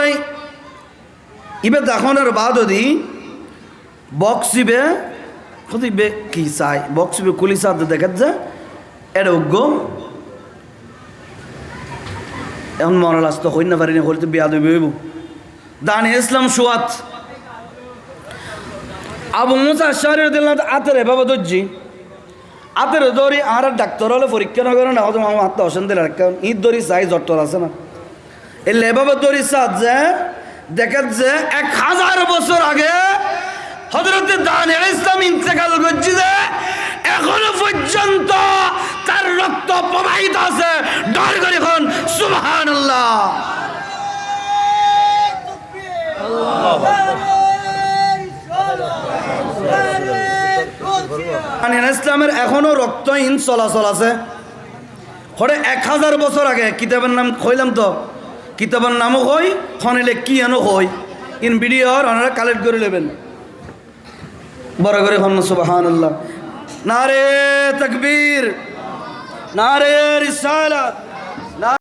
কই ইবে দেখনের বাদ দি, বক্স ইবে কত কি চাই? বক্স ইবে কুলি সাদ দেখাত যে এটা উগ্গ এখন মরাল হই না পারি না হলে তো বিয়া দেবে দান ইসলাম সুয়াত। আবু মুসা শরীর দিলাম আতের বাবা দর্জি আতের দৌড়ি আর ডাক্তার হলে পরীক্ষা না করে না, হয়তো আমার অশান্তি রাখা ঈদ দড়ি চাই জট্টর আছে না। লেবাবার দড়ি সাত যে দেখা যে এক হাজার বছর আগে হজরত দান ইসলাম ইন্তেকাল করছি যে এখনও পর্যন্ত তার রক্ত প্রবাহিত আছে। ডর করে এখন সুবহান আল্লাহ ইসলামের এখনও রক্তহীন চলাচল আছে। হরে এক হাজার বছর আগে, কিতাবের নাম কইলাম তো। কিতাবের নামও কই খনেলে কি এনো কই ইন ভিডিওর ওনারা কালেক্ট করে নেবেন। বড় করে হন সুবাহান আল্লাহ নারে তকবীর, নারে রিসালাত।